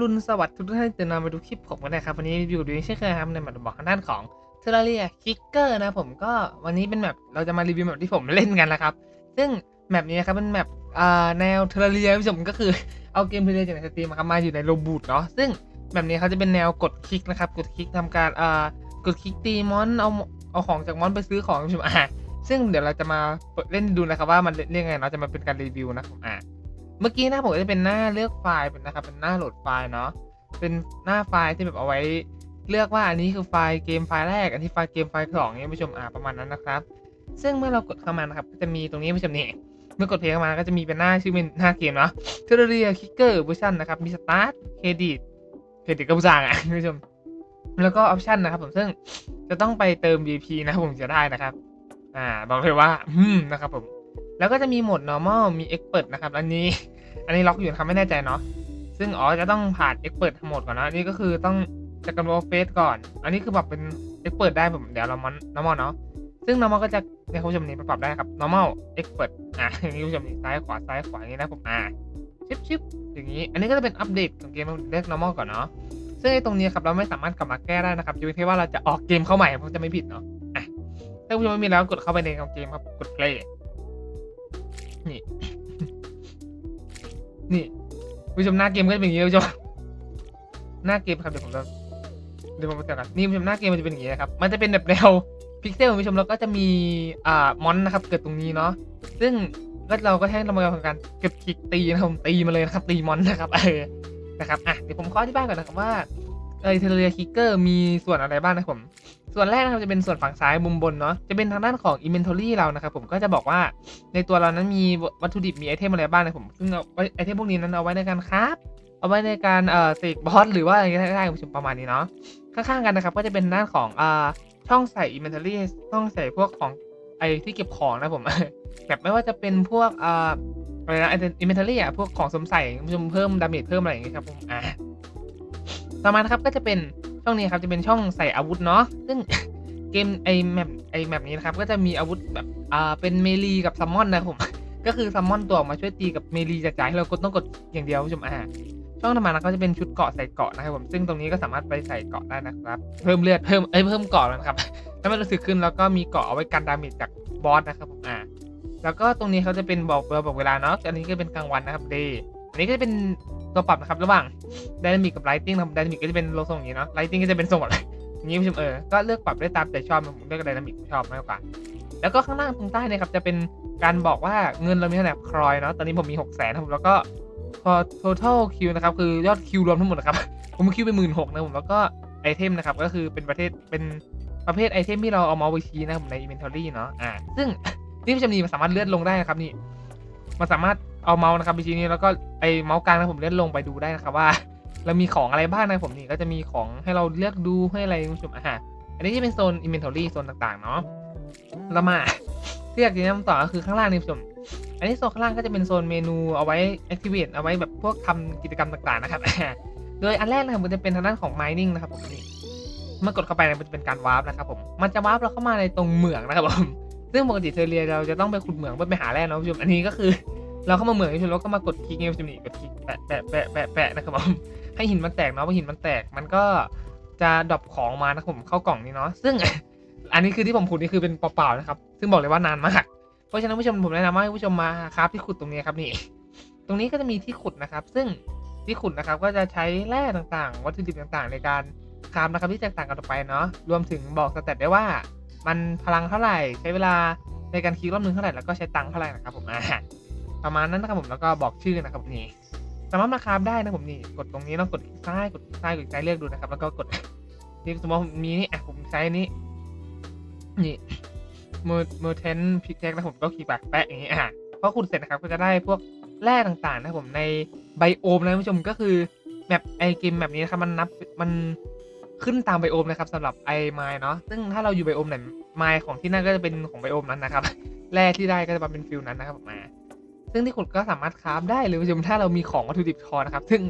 รุณสวัสดิ์ทุกท่านตื่นนอนมาดูคลิปผมกันนะครับวันนี้อยู่ดูเช่นเคยครับในแบบบอกทางด้านของเทอร์เรียคิกเกอร์นะผมก็วันนี้เป็นแบบเราจะมารีวิวแบบที่ผมเล่นกันนะครับ ซึ่งแมปนี้ครับเป็นแมปอ่าแนวเทอร์เรียผู้ชมก็คือเอาเกมเทอร์เรียจากในสตรีมครับมาอยู่ในโรบูทเนาะซึ่งแบบนี้เขาจะเป็นแนวกดคลิกนะครับกดคลิกทำการกดคลิกตีมอนเอาเอาของจากมอนไปซื้อของผู้ชมอะซึ่งเดี๋ยวเราจะมาเล่นดูนะครับว่ามันเล่นยังไงเนาะจะมาเป็นการรีวิวนะครับอะ เมื่อกี้หนะผมก็จะเป็นหน้าเลือกไฟล์เป็นนะครับ เป็นหน้าโหลดไฟล์เนาะ เป็นหน้าไฟล์ที่แบบเอาไว้เลือกว่าอันนี้คือไฟล์เกมไฟล์แรก อันที่ไฟล์เกมไฟล์สองเนี่ยผู้ชมอ่าประมาณนั้นนะครับ ซึ่งเมื่อเรากดเข้ามานะครับก็จะมีตรงนี้ผู้ชมนี่เมื่อกดเพลย์เข้ามาก็จะมีเป็นหน้าชื่อเป็นหน้าเกมเนาะเทอร์เรียคิกเกอร์เวอร์ชันนะครับ มีสตาร์ทเครดิตเครดิตก็ผู้สร้างอะผู้ชม แล้วก็ออปชันนะครับผมซึ่งจะต้องไปเติม VP นะครับผมจะได้นะครับ อ่าบอกเลยว่าอืมนะครับผม แล้วก็จะมีโหมด normal มี expert นะครับ อันนี้ อันนี้ล็อกอยู่นะครับไม่แน่ใจเนาะ ซึ่งอ๋อจะต้องผ่าน expert ทั้งหมดก่อนนะอันนี้ก็คือต้องจะกันโอเฟสก่อน อันนี้คือแบบเป็น expert ได้ผมเดี๋ยวเรามัน normal เนาะ ซึ่ง normal ก็จะในคุณผู้ชมนี่ปรับได้ครับ normal expert อะอย่านี้คุณผู้ชมนี่ซ้ายขวาซ้ายขวาอย่างนี้นะผมอ่าชิปชิปอย่างนี้ อันนี้ก็จะเป็นอัปเดตของเกมเรียก normal ก่อนเนาะ ซึ่งไอ้ตรงนี้ครับเราไม่สามารถกลับมาแก้ได้นะครับยกเว้นแค่ว่าเราจะออกเกมเข้าใหม่ผมจะไม่ผิดเนาะ อะถ้าคุณผู้ชมไม่มีแล้วกดเข้าไปในเกมครับกด play นี่นี่ผู้ชมหน้าเกมก็จะเป็นอย่างนี้ผู้ชมหน้าเกมครับเดี๋ยวผมจะเดี๋ยวผมจะกันนี่ผู้ชมหน้าเกมมันจะเป็นอย่างนี้นะครับ มันจะเป็นแบบแนวพิกเซลผู้ชมแล้วก็จะมีอ่ามอนนะครับ เกิดตรงนี้เนาะซึ่งก็เราก็ให้เรามาทำการเก็บคลิกตีนะครับตีมาเลยนะครับตีมอนนะครับเออนะครับอะเดี๋ยวผมขออธิบายก่อนนะครับว่า เอเทเลเรียคิกเกอร์มีส่วนอะไรบ้างนะผม ส่วนแรกนะครับจะเป็นส่วนฝั่งซ้ายมุมบนเนาะจะเป็นทางด้านของ Inventory เรานะครับผมก็จะบอกว่าในตัวเรานั้นมีวัตถุดิบมีไอเทมอะไรบ้างนะผมซึ่งเอาไอเทมพวกนี้นั้นเอาไว้ในการคราฟเอาไว้ในการเอ่อเสกบอสหรือว่าอะไรก็ได้คุณผู้ชมประมาณนี้เนาะข้างๆกันนะครับก็จะเป็นด้านของอ่าช่องใส่ Inventory ช่องใส่พวกของไอที่เก็บของนะผมแบบไม่ว่าจะเป็นพวกอ่าอะไรนะ Inventory อะพวกของสมใส่คุณผู้ชมเพิ่มดาเมจเพิ่มอะไรอย่างเงี้ยครับผมอ่า ต่อมานะครับก็จะเป็นช่องนี้ครับจะเป็นช่องใส่อาวุธเนาะซึ่งเกมไอแมปไอแมปนี้นะครับก็จะมีอาวุธแบบอ่าเป็นเมลีกับซัมมอนนะผมก็คือซัมมอนตัวออกมาช่วยตีกับเมลีจากจ่ายให้เรากดต้องกดอย่างเดียวผู้ชมอ่าช่องธรรมดาก็จะเป็นชุดเกาะใส่เกาะนะครับผมซึ่งตรงนี้ก็สามารถไปใส่เกาะได้นะครับเพิ่มเลือดเพิ่มเอ้ยเพิ่มเกาะนะครับถ้ามันรู้สึกขึ้นแล้วก็มีเกาะเอาไว้กันดาเมจจากบอสนะครับผมอ่าแล้วก็ตรงนี้เขาจะเป็นบอกเวลาบอกเวลาเนาะอันนี้ก็เป็นกลางวันนะครับเดย์อันนี้ก็จะเป็น ตัวปรับนะครับ ระหว่างไดนามิกกับไลทิงนะครับไดนามิกก็จะเป็นโลทรงอย่างนี้เนาะไลทิงก็จะเป็นทรงแบบอย่างนี้ผู้ชมเออ ก็เลือกปรับได้ตามใจชอบผมเลือกไดนามิกชอบมากกว่า แล้วก็ข้างล่างตรงใต้นี่ครับจะเป็นการบอกว่าเงินเรามีเท่าไหร่ครอยเนาะ ตอนนี้ผมมี6กแสนครับแล้วก็พอ total Q นะครับคือยอด Q รวมทั้งหมดนะครับ ผมมี Q ไปหมื่นหกนะผมแล้วก็ไอเทมนะครับก็คือเป็นประเภทเป็นประเภทไอเทมที่เราเอามาไว้ชี้นะครับใน inventory เนาะอ่าซึ่งนี่ผู้ชมนี่มันสามารถเลื่อนลงได้นะครับนี่มันสามารถ เอาเมาส์นะครับไปชี้นี้แล้วก็ไอเมาส์กลางนะผมเลื่อนลงไปดูได้นะครับว่าเรามีของอะไรบ้างนะผมนี่ก็จะมีของให้เราเลือกดูให้อะไรคุณผู้ชมอะฮะอันนี้จะเป็นโซน inventory โซนต่างๆเนาะแล้วมาที่อยากจะแนะนำต่อก็คือข้างล่างนี่คุณผู้ชมอันนี้โซนข้างล่างก็จะเป็นโซนเมนูเอาไว้ activate เอาไว้แบบพวกทำกิจกรรมต่างๆนะครับ โดยอันแรกนะครับมันจะเป็นทางด้านของ mining นะครับผมนี่เมื่อกดเข้าไปเนี่ยมันจะเป็นการวาร์ปนะครับผม มันจะวาร์ปเราเข้ามาในตรงเหมืองนะครับผม ซึ่งปกติเทเรียเราจะต้องไปขุดเหมืองเพื่อไปหาแร่นะคุณผู้ชม อันนี้ก็คือ เราเข้ามาเหมืองคุณผู้ชมแล้วก็มากดคลิกเงี้ยคุณผู้ชมนี่กดคลิกแปะแปะแปะแปะแปะนะครับผมให้หินมันแตกเนาะพอหินมันแตกมันก็จะดรอปของมานะครับผมเข้ากล่องนี้เนาะซึ่งอันนี้คือที่ผมขุดนี่คือเป็นเปล่าๆนะครับ ซึ่งบอกเลยว่านานมาก เพราะฉะนั้นผู้ชมผมแนะนำว่าให้ผู้ชมมาครับที่ขุดตรงนี้ครับนี่ ตรงนี้ก็จะมีที่ขุดนะครับ ซึ่งที่ขุดนะครับก็จะใช้แร่ต่างๆ วัตถุดิบต่างๆ ในการคราฟนะครับที่แตกต่างกันออกไปเนาะรวมถึงบอกสเตตได้ว่า มันพลังเท่าไหร่ใช้เวลาในการคีย์รอบนึงเท่าไหร่แล้วก็ใช้ตังค์เท่าไหร่นะครับผมอ่า ประมาณนั้นนะครับผมแล้วก็บอกชื่อนะครับนี่สามารถมาคราฟได้นะผมนี่กดตรงนี้ต้องกดซ้ายกดซ้ายกดซ้ายเลือกดูนะครับ แล้วก็กดนี่สมมติผมมีนี่อะผมใช้นี้นี่มือมือเทนพิกแท็กนะผมก็คลิกแบบแปะอย่างนี้อะพอขุดเสร็จนะครับก็จะได้พวกแร่ต่างๆ นะผมในไบโอมนะคุณผู้ชมก็คือแมปไอเกมแบบนี้นะครับมันนับมันขึ้นตามไบโอมนะครับสำหรับไอไมเนาะซึ่งถ้าเราอยู่ไบโอมไหนไมของที่นั่นก็จะเป็นของไบโอมนั้นนะครับแร่ที่ได้ก็จะมาเป็นฟิลนั้นนะครับมา ซึ่งที่ขุดก็สามารถคราฟได้เลยคุณผู้ชมถ้าเรามีของวัตถุดิบพอนะครับ ซึ่ง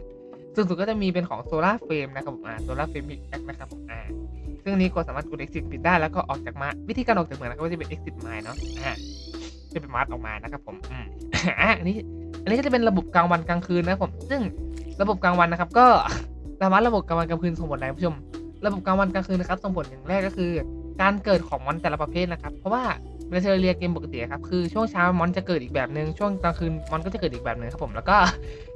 ส่วนสุดก็จะมีเป็นของโซลาร์เฟรมนะครับผมอ่าโซลาร์เฟรมพิกแอคนะครับผมอ่าซึ่งนี้ก็สามารถกด exit ปิดได้แล้วก็ออกจากมาวิธีการออกจากเหมืองนะครับก็จะเป็น exit mine เนาะอ่าจะเป็นมาร์ออกมานะครับผมอืมอ่าอันนี้ อันนี้ก็จะเป็นระบบกลางวันกลางคืนนะครับผม ซึ่งระบบกลางวันนะครับ ก็สามารถระบบกลางวันกลางคืนส่งผลอะไรคุณผู้ชม ระบบกลางวันกลางคืนนะครับส่งผลอย่างแรกก็คือ การเกิดของมอนแต่ละประเภทนะครับ เพราะว่า ในเทอร์เรียเกมปกติครับ คือช่วงเช้ามอนจะเกิดอีกแบบหนึ่งช่วงกลางคืนมอนก็จะเกิดอีกแบบหนึ่งครับผม แล้วก็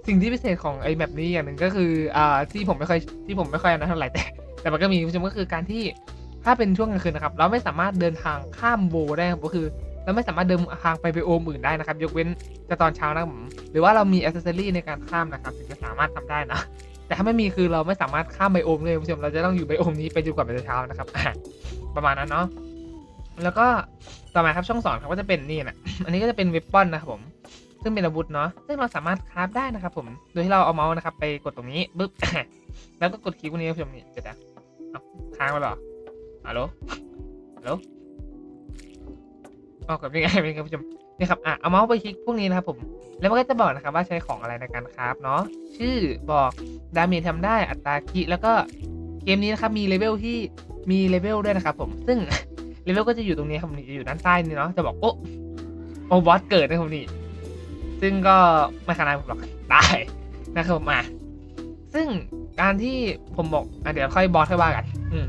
สิ่งที่พิเศษของไอ้แบบนี้อย่างหนึ่งก็คืออ่าที่ผมไม่ค่อยที่ผมไม่ค่อยนะเท่าไหร่แต่ แต่มันก็มีคุณผู้ชมก็คือการที่ถ้าเป็นช่วงกลางคืนนะครับเราไม่สามารถเดินทางข้ามโบได้ครับก็คือเราไม่สามารถเดินทางไปไปโอมอื่นได้นะครับ ยกเว้นจะตอนเช้านะผมหรือว่าเรามีอ c เซสซอรี่ในการข้ามนะครับถึงจะสามารถทำได้นะแต่ถ้าไม่มีคือเราไม่สามารถข้ามไบโอมเลยคุณผู้ชมเราจะต้องอยู่ไบโอมนี้ไปจนกว่าจะเช้านะครับประมาณนั้นเนาะ แล้วก็ต่อมาครับช่องสองครับก็จะเป็นนี่นะอันนี้ก็จะเป็นเวปอนนะครับผม ซึ่งเป็นอาวุธเนาะซึ่งเราสามารถคราฟได้นะครับ ผมโดยที่เราเอาเมาส์นะครับ ไปกดตรงนี้ปึ๊บแล้วก็กดคลิกตรงนี้คุณผู้ชมนี่เดี๋ยวนะเอาค้างไว้เหรอฮัลโหลฮัลโหลออกดยังไงเป็นครับคุณผู้ชมนี่ครับอะเอาเมาส์ไปคลิกพวกนี้นะครับผม แล้วมันก็จะบอกนะครับว่าใช้ของอะไรในการคราฟเนาะชื่อบอกดาเมจทำได้อัตราคิแล้วก็เกมนี้นะครับมีเลเวลที่มีเลเวลด้วยนะครับผมซึ่ง เลเวลก็จะอยู่ตรงนี้ครับผมนี่จะอยู่ด้านใต้นี่เนาะจะบอกโอ้โอ้บอสเกิดนะครับผมนี่ซึ่งก็ไม่ขนาดผมหรอกตายนะครับผมมาซึ่งการที่ผมบอกอะเดี๋ยวค่อยบอสค่อยว่ากัน อืม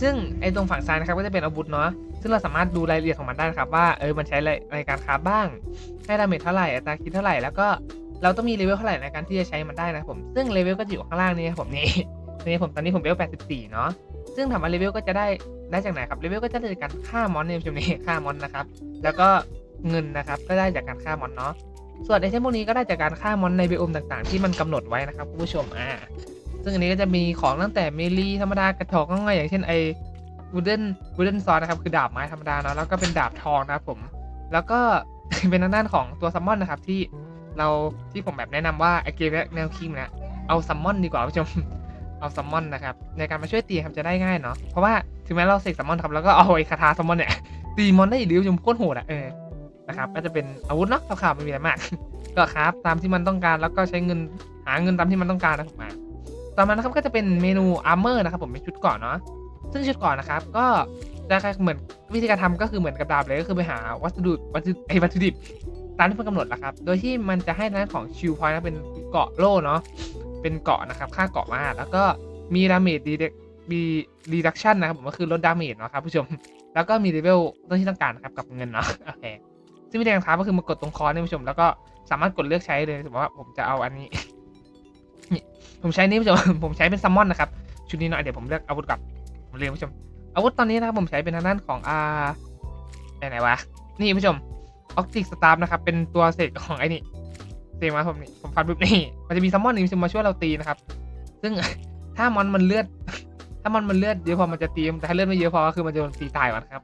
ซึ่งไอ้ตรงฝั่งซ้ายนะครับก็จะเป็นอาวุธเนาะซึ่งเราสามารถดูรายละเอียดของมันได้นะครับว่าเออมันใช้อะไรในการคราฟบ้างให้ดาเมจเท่าไหร่อัตราคิดเท่าไหร่แล้วก็เราต้องมีเลเวลเท่าไหร่ในการที่จะใช้มันได้นะครับผมซึ่งเลเวลก็จะอยู่ข้างล่างนี้ครับผมนี่นี่ผมตอนนี้ผมเลเวล84 เนาะ ซึ่งถามว่าเลเวลก็จะได้ได้จากไหนครับเลเวลก็จะได้จากการฆ่ามอนในช่วงนี้ฆ่ามอนนะครับ แล้วก็เงินนะครับก็ได้จากการฆ่ามอนเนาะส่วนไอเทมพวกนี้ก็ได้จากการฆ่ามอนในเบโอมต่างๆ ที่มันกำหนดไว้นะครับคุณผู้ชมอ่าซึ่งอันนี้ก็จะมีของตั้งแต่เมลีธรรมดากระถอกง่ายๆอย่างเช่นไอวูเดนวูเดนซอนนะครับคือดาบไม้ธรรมดาเนาะแล้วก็เป็นดาบทองนะครับผม แล้วก็เป็นทางด้านของตัวซัมมอนนะครับที่เราที่ผมแบบแนะนำว่าไอเกมแนวคิมเนี่ยเอาซัมมอนดีกว่าคุณผู้ชม เอาซัมมอนนะครับ ในการมาช่วยตีครับจะได้ง่ายเนาะเพราะว่าถึงแม้เราเสกซัมมอนครับแล้วก็เอาไอ้คาถาซัมมอนเนี่ยตีมอนได้อีกดิวชมโคตรโหดอะเออนะครับก็จะเป็นอาวุธเนาะข่าวๆไม่มีอะไรมาก ก็ครับตามที่มันต้องการแล้วก็ใช้เงินหาเงินตามที่มันต้องการนะครับมาต่อมานะครับก็จะเป็นเมนูอาร์เมอร์นะครับผมเป็นชุดกราะเนาะซึ่งชุดกราะนะครับก็จะคล้ายเหมือนวิธีการทำก็คือเหมือนกับดาบเลยก็คือไปหาวัสดุวัตถุไอ้วัตถุดิบตามที่มันกำหนดนะครับ โดยที่มันจะให้ด้านของชิลพอยต์นะเป็นเกาะโล่เนาะ เป็นเกาะนะครับ ค่าเกาะมากแล้วก็มีดาเมจดีเด็กมีรีดักชันนะครับผมก็คือลดดาเมจเนาะครับผู้ชม แล้วก็มีเลเวลต้นที่ต้องการนะครับกับเงินเนาะโอเคซึ่งวิธีการท้าก็คือมากดตรงคอนี่ผู้ชม แล้วก็สามารถกดเลือกใช้เลยสมมติว่าผมจะเอาอันนี้ผมใช้นี่ผู้ชมผมใช้เป็นซัมมอนนะครับชุดนี้หน่อยเดี๋ยวผมเลือกอาวุธกับผมเรียนผู้ชม อาวุธตอนนี้นะครับผมใช้เป็นทางด้านของอาไหนวะนี่ผู้ชมออกติกสตาร์นะครับเป็นตัวเสกของไอ้นี่ เสกมาผมนี่ผมฟันปุ๊บนี่มันจะมีซัมมอนนี่ผู้ชมาช่วยเราตีนะครับ ซึ่งถ้ามอนมันเลือด ถ้ามันมันเลือดเยอะพอมันจะตีแต่ถ้าเลือดไม่เยอะพอก็คือมันจะโดนตีตายก่อนครับ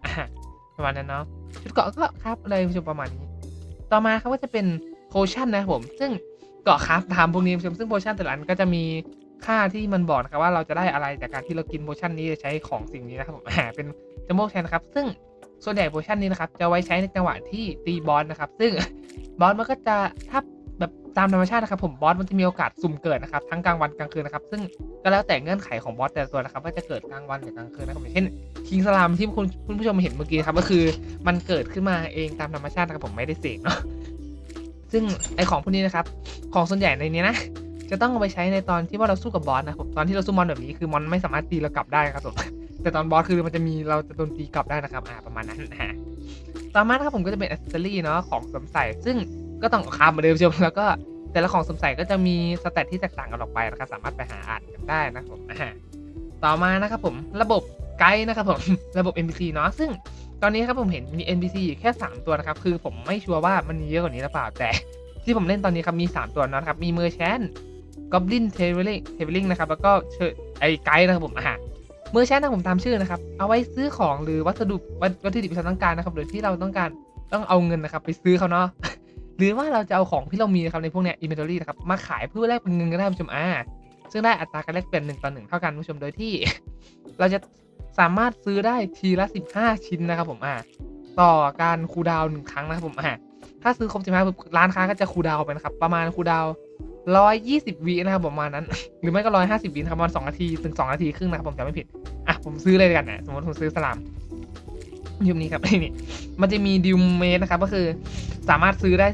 ประมาณนั้นเนาะชุดเกาะก็ครับอะไรผู้ชมประมาณนี้ ต่อมาครับก็จะเป็นโพชั่นนะครับผม ซึ่งเกาะครับตามพวกนี้ผู้ชมซึ่งโพชั่นแต่ละอันก็จะมีค่าที่มันบอกนะครับว่าเราจะได้อะไรจากการที่เรากินโพชั่นนี้จะใช้ของสิ่งนี้นะครับผมเป็นจัมโบ้แทนะครับ ซึ่งส่วนใหญ่โพชั่นนี้นะครับจะไว้ใช้ในจังหวะที่ตีบอสนะครับ ซึ่งบอสมันก็จะถ้าแบบ ตามธรรมชาตินะครับผมบอสมันจะมีโอกาสสุ่มเกิดนะครับทั้งกลางวันกลางคืนนะครับซึ่งก็แล้วแต่เงื่อนไขของบอสแต่ละตัวนะครับว่าจะเกิดกลางวันหรือกลางคืนนะครับอย่างเช่นคิงสลามที่คุณคุณผู้ชมเห็นเมื่อกี้ครับก็คือมันเกิดขึ้นมาเองตามธรรมชาตินะครับผมไม่ได้เสกเนาะซึ่งไอของพวกนี้นะครับของส่วนใหญ่ในนี้นะจะต้องเอาไปใช้ในตอนที่ว่าเราสู้กับบอสนะครับผมตอนที่เราสู้มอนแบบนี้คือมอนไม่สามารถตีเรากลับได้ครับผมแต่ตอนบอสคือมันจะมีเราจะโดนตีกลับได้นะครับอ่าประมาณนั้นนะฮะต่อมาครับผมก็จะเป็นอัซเซอรี่เนาะของสวมใส่ซึ่ง ก็ต้องคามมือนเดิมชมแล้วก็แต่ละของสมใส่ก็จะมีสเตตที่แตกต่างกันออกไปนะครับสามารถไปหาอ่านกันได้นะครับผมต่อมานะครับผมระบบไกด์นะครับผมระบบ NPC เนาะซึ่งตอนนี้ครับผมเห็นมี NPC อยู่แค่ 3 ตัวนะครับ คือผมไม่ชัวร์ว่ามันมีเยอะกว่านี้หรือเปล่า แต่ที่ผมเล่นตอนนี้ครับมี 3 ตัวนะครับ มี Merchant Goblin Traveling Traveling นะครับ แล้วก็เชไอไกด์นะครับผมอ่า Merchant นะผมตามชื่อนะครับ เอาไว้ซื้อของหรือวัสดุวัตวัตถุดิบที่เราต้องการนะครับ โดยที่เราต้องการต้องเอาเงินนะครับ ไปซื้อเขาเนาะ หรือว่าเราจะเอาของที่เรามีนะครับในพวกเนี้ย inventory นะครับมาขายเพื่อแลกเป็นเงินก็ได้ผู้ชมอ่าซึ่งได้อัตราการแลกเปลี่ยนหนึ่งต่อหนึ่งเท่ากันผู้ชมโดยที่ เราจะสามารถซื้อได้ทีละ 15 ชิ้นนะครับผมอ่าต่อการคูดาวน์หนึ่งครั้งนะครับผมอ่าถ้าซื้อครบ15ปุ๊บร้านค้าก็จะคูดาวน์ไปนะครับประมาณคูดาวน์120วินะครับประมาณนั้น หรือไม่ก็150วินะครับประมาณ2นาทีถึง2นาทีครึ่งนะครับผมจำไม่ผิดอะผมซื้อเลยกันนะสมมติผมซื้อสลาม ยุมนี้ครับนี่มันจะมีดิวเมสนะครับ ก็คือสามารถซื้อได้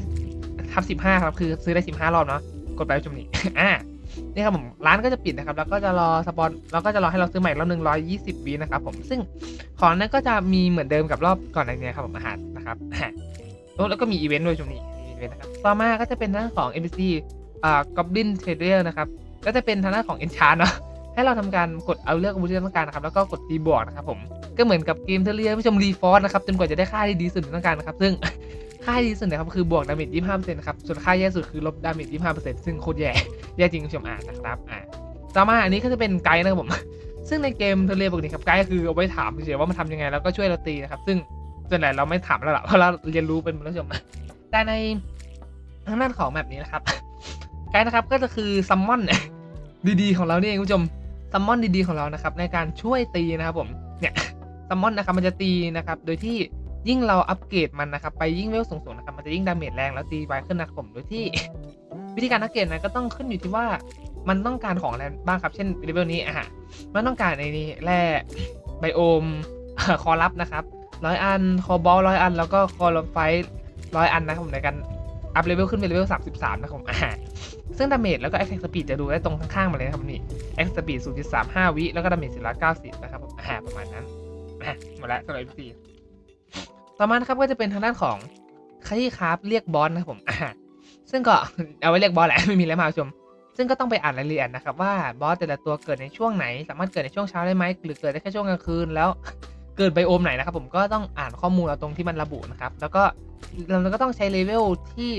ทับ15ครับ คือซื้อได้15รอบเนาะกดไปชมนี่อ่านี่ครับผมร้านก็จะปิดนะครับ แล้วก็จะรอสปอนแล้วก็จะรอให้เราซื้อใหม่รอบหนึ่งร้อยยี่สิบวินะครับผมซึ่งของนั้นก็จะมีเหมือนเดิมกับรอบก่อนในนี้ครับผมอาหารนะครับแล้วก็มีอีเวนต์ด้วยชมนี่อีเวนต์นะครับต่อมาก็จะเป็นทางด้านของ NPC อ่า Goblin Trader นะครับก็จะเป็นทางด้านของ Enchant เนาะให้เราทำการกดเอาเลือกอาวุธที่ต้องการนะครับแล้วก็กดตีบวกนะครับผม ก็เหมือนกับเกมเทเรียผู้ชมรีฟอร์นะครับจนกว่าจะได้ค่าที่ดีสุดที่ต้องการนะครับซึ่งค่าที่ดีสุดนะครับคือบวกดาเมจ25%นะครับส่วนค่าแย่สุดคือลบดาเมจ25%ซึ่งโคตรแย่แย่จริงผู้ชมอ่านนะครับอ่าต่อมาอันนี้ก็จะเป็นไกด์นะครับผมซึ่งในเกมเทเรียปกติครับไกด์ก็คือเอาไว้ถามเฉยๆว่ามันทำยังไงแล้วก็ช่วยเราตีนะครับ ซึ่งส่วนใหญ่เราไม่ถามแล้วล่ะเพราะเราเรียนรู้เป็นผู้ชมแต่ในทางด้านของแบบนี้นะครับไกด์นะครับก็จะคือซัมมอนดีๆของเรานี่เองคุณผู้ชมซัมมอนดีๆของเรานะครับในการช่วยตีนะครับผมเนี่ย ซัมมอนนะครับมันจะตีนะครับโดยที่ยิ่งเราอัปเกรดมันนะครับไปยิ่งเวลสูงๆนะครับมันจะยิ่งดาเมจแรงแล้วตีไวขึ้นนะครับผมโดยที่ วิธีการอัปเกรดนั้นก็ต้องขึ้นอยู่ที่ว่ามันต้องการของอะไรบ้างครับ เช่นเลเวลนี้อะมันต้องการในนี้แร่ไบโอมคอรับนะครับร้อยอันคอบอลร้อยอัน แล้วก็คอร์ไฟร้อยอันนะครับผมในการอัพเลเวลขึ้นเป็นเลเวล33นะครับผมอ่าซึ่งดาเมจแล้วก็ attack speed จะดูได้ตรงข้างๆมาเลยนะครับนี่ attack speed 0.35วิแล้วก็ดาเมจ490นะครับผมอ่าประมาณนั้น อะหมดล้วสำหรับ FC ต่อมานะครับก็จะเป็นทางด้านของคลี่คราฟเรียกบอสนะครับผมอ่าซึ่งก็เอาไว้เรียกบอสแหละไม่มีแล้วมาชม ซึ่งก็ต้องไปอ่านรายละเอียดนะครับว่าบอสแต่ละตัวเกิดในช่วงไหน สามารถเกิดในช่วงเช้าได้ไหมหรือเกิดได้แค่ช่วงกลางคืนแล้วเกิดไบโอมไหนนะครับผมก็ต้องอ่านข้อมูลเอาตรงที่มันระบุนะครับ แล้วก็เราก็ต้องใช้เลเวลที่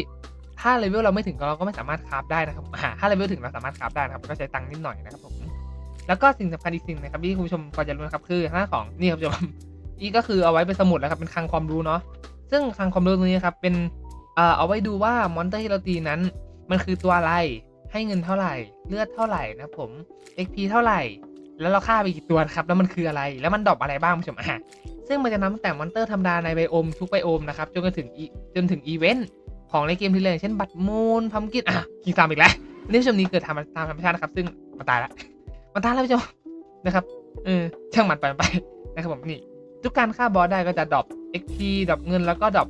ถ้าเลเวลเราไม่ถึงเราก็ไม่สามารถคราฟได้นะครับอ่าถ้าเลเวลถึงเราสามารถคราฟได้นะครับก็ใช้ตังค์นิดหน่อยนะครับผม แล้วก็สิ่งสำคัญอีกสิ่งนะครับที่คุณผู้ชมควรจะรู้นะครับคือหน้าของนี่ครับคุณผู้ชมอีก็คือเอาไว้เป็นสมุดแล้วครับเป็นคลังความรู้เนาะซึ่งคลังความรู้ตรงนี้ครับเป็นเอ่อเอาไว้ดูว่ามอนเตอร์ที่เราตีนั้น มันคือตัวอะไรให้เงินเท่าไหร่ เลือดเท่าไหร่นะผม XP เท่าไหร่ แล้วเราฆ่าไปกี่ตัวครับ แล้วมันคืออะไร แล้วมันดรอปอะไรบ้างคุณผู้ชมอะซึ่งมันจะนับตั้งแต่มอนเตอร์ธรรมดาในไบโอมทุกไบโอมนะครับจนกระถึงจนถึงอีเวนต์ของในเกมที่เลยเช่นบัตรมูนพัมกินอะกินตามอีกแล้วนนี้ผู้ชมนี้เกิดทำตามธรรมชาตินะครับ ซึ่งมันตายละ มันตาแล้วผู้ชมนะครับเออช่างมันไปไปนะครับผมนี่ทุกการฆ่าบอสได้ก็จะดรอป XP ดรอปเงินแล้วก็ดรอป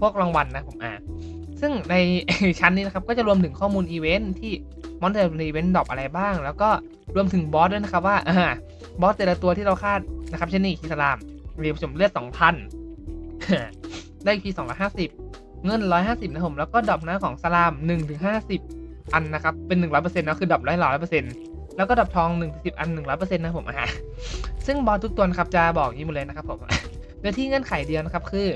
พวกรางวัลนะผมอ่าซึ่งในชั้นนี้นะครับก็จะรวมถึงข้อมูลอีเวนท์ที่มอนเตอร์ในอีเวนต์ดรอปอะไรบ้าง แล้วก็รวมถึงบอสด้วยนะครับว่าอ่าบอสแต่ละตัวที่เราคาดนะครับเช่นนี้คิสลามเรียบสมเลือด2,000 ได้คี250 เงิน 150นะผมแล้วก็ดรอปหน้าของสลาม1ถึง50 อันนะครับเป็น 100%นะคือดรอปร้ อยร้อยเปอร์เซ็นต์แล้วก็ดรอปทอง1ถึง10อัน100%นะผมอ่าซึ่งบอสทุกตัวนะครับจะบอกอย่างนี้หมดเลยนะครับผมโดยที่เงื่อนไขเดียวนะครับคือ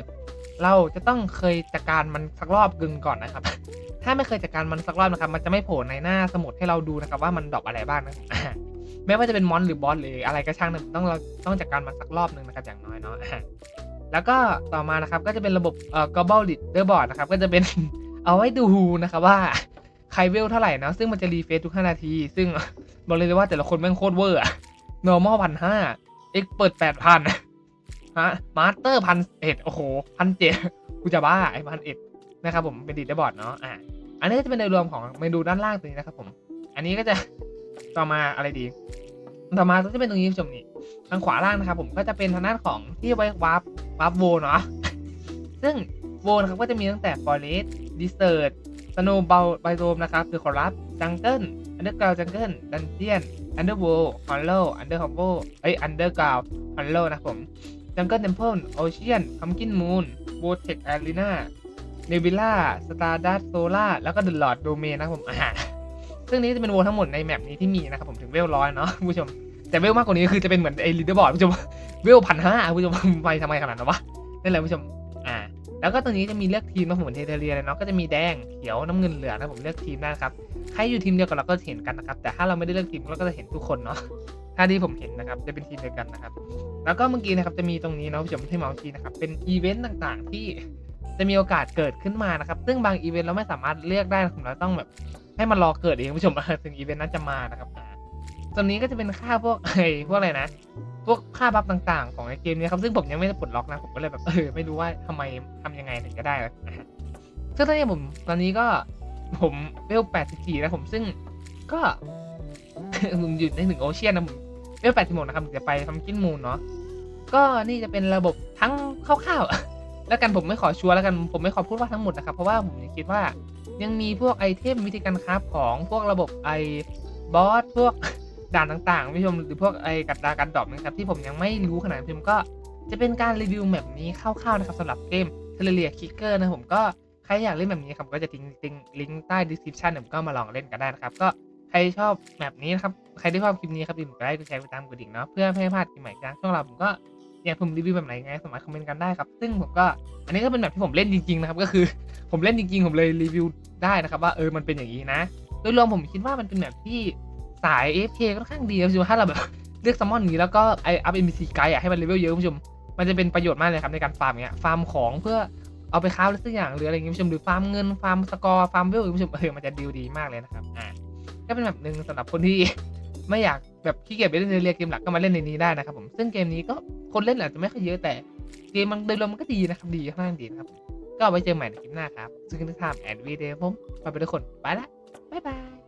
เราจะต้องเคยจัดการมันสักรอบกึ่งก่อนนะครับ ถ้าไม่เคยจัดการมันสักรอบนะครับ มันจะไม่โผล่ในหน้าสมุดให้เราดูนะครับ ว่ามันดรอปอะไรบ้างนะไม่ว่าจะเป็นมอนหรือบอสหรืออะไรก็ช่างนะต้องเราต้องจัดการมันสักรอบหนึ่งนะครับอย่างน้อยเนาะแล้วก็ต่อมานะครับก็จะเป็นระบบเอ่อ global leaderboard นะครับ ก็จะเป็นเอาไว้ดูนะครับว่าใครเวลเท่าไหร่นะซึ่งมันจะรีเฟซทุก 5 นาที ซึ่ง บอกเลยว่าแต่ละคนแม่งโคตรเวอร์อะ normal พันห้า expert แปดพันฮะมาสเตอร์พันเอ็ดโอ้โหพันเจ็ดกูจะบ้าไอ้พันเอ็ดนะครับผมเป็นดีดบอร์ดเนาะอ่าอันนี้จะเป็นในรวมของเมนูด้านล่างตรงนี้นะครับผม อันนี้ก็จะต่อมาอะไรดี ต่อมาก็จะเป็นตรงนี้คุณผู้ชมนี่ทางขวาล่างนะครับผมก็จะเป็นทางด้านของที่ไว้วาร์ปวาร์ปโวเนาะซึ่งโวนะครับก็จะมีตั้งแต่ forest desert snow b i o m e นะครับคือ corrupt jungle underground jungle dungeon underworld hollow undercover เอ้ย underground hollow นะครับผม Jungle Temple Ocean Pumpkin Moon Vortex Arena Nebula Stardust Solar แล้วก็ The Lord Domain นะผมอ่าซึ่งนี้จะเป็นโวทั้งหมดในแมปนี้ที่มีนะครับผมถึงเวลร้อยเนาะผู้ชม แต่เวลมากกว่านี้คือจะเป็นเหมือนไอ้ลีดเดอร์บอร์ดผู้ชมเวลพันห้าผู้ชมไปทำไมขนาดนั้นวะนั่นแหละผู้ชม แล้วก็ตรงนี้จะมีเลือกทีมนะผมเห็นเทเทเรียเลยเนาะก็จะมีแดงเขียวน้ำเงินเหลืองนะผมเลือกทีมได้นครับใครอยู่ทีมเดียวกับเราก็เห็นกันนะครับ แต่ถ้าเราไม่ได้เลือกทีมเราก็จะเห็นทุกคนเนาะถ้าที่ผมเห็นนะครับจะเป็นทีมเดียวกันนะครับ แล้วก็เมื่อกี้นะครับจะมีตรงนี้เนาะผู้ชมที่เมาส์ทีนะครับเป็นอีเวนต์ต่างๆ ที่จะมีโอกาสเกิดขึ้นมานะครับ ซึ่งบางอีเวนต์เราไม่สามารถเลือกได้นะครับเราต้องแบบให้มันรอเกิดเองผู้ชมถึงอีเวนต์นั้นจะมานะครับอ่าส่วนนี้ก็จะเป็นค่าพวกไอ้พวกอะไรนะ พวกค่าบัฟต่างๆ ของในเกมนี้ครับซึ่งผมยังไม่ได้ปลดล็อกนะผมก็เลยแบบเออไม่รู้ว่าทำไมทำยังไงถึงจะได้ซึ่งตอนนี้ผมตอนนี้ก็ผมเวล84แล้วผมซึ่งก็ผมอยู่ในถึงโอเชียนนะผมเวล86นะครับจะไปทำกินมูนเนาะก็นี่จะเป็นระบบทั้งคร่าวๆแล้วกันผมไม่ขอชัวร์แล้วกันผมไม่ขอพูดว่าทั้งหมดนะครับเพราะว่าผมยังคิดว่ายังมีพวกไอเทมวิธีการคราฟของพวกระบบไอบอสพวก ด่านต่างๆผู้ชมหรือพวกไอ้กัดดากันดรอปนะครับที่ผมยังไม่รู้ขนาดนั้ผมก็จะเป็นการรีวิวแบบนี้คร่าวๆนะครับสำหรับเกมเทเลเรียคิกเกอร์นะผมก็ใครอยากเล่นแบบนี้ครับก็จะทิ้งลิงก์ใต้ description ผมก็มาลองเล่นกันได้นะครับก็ใครชอบแบบนี้นะครับใครที่ชอบคลิปนี้ครับอย่าลืมกดไลค์กดแชร์กดตามกดดิ่งเนาะเพื่อไม่ให้พลาดคลิปใหม่จากช่องเราผมก็อยากผมรีวิวแบบไหนไงสามารถคอมเมนต์กันได้ครับซึ่งผมก็อันนี้ก็เป็นแบบที่ผมเล่นจริงๆนะครับก็คือผมเล่นจริงๆ ผมเลยรีวิวได้นะครับว่าเออมันเป็นอย่างนี้นะ โดยรวมผมคิดว่ามันเป็นแบบที่ สาย AFK ค่อนข้างดีคุณผู้ชมถ้าเราแบบเลือกซัมมอนนี้แล้วก็ไออัพ NPC ไกด์อะให้มันเลเวลเยอะคุณผู้ชมมันจะเป็นประโยชน์มากเลยครับในการฟาร์มเงี้ยฟาร์มของเพื่อเอาไปค้าฟอะไรสักอย่างหรืออะไรเงี้ยคุณผู้ชมหรือฟาร์มเงินฟาร์มสกอร์ฟาร์มเวลคุณผู้ชมเออมันจะดีดีมากเลยนะครับอ่าก็เป็นแบบหนึ่งสำหรับคนที่ไม่อยากแบบขี้เกียจไปเล่นเรียเกมหลักก็มาเล่นในนี้ได้นะครับผมซึ่งเกมนี้ก็คนเล่นอาจจะไม่ค่อยเยอะแต่เกมมันโดยรวมมันก็ดีนะครับดีค่อนข้างดีนะครับก็ไว้เจอใหม่ในคลิปหน้าครับซึ่งคือทามแอนวีเดย์ผมไปไปทุกคนไปละบ๊ายบาย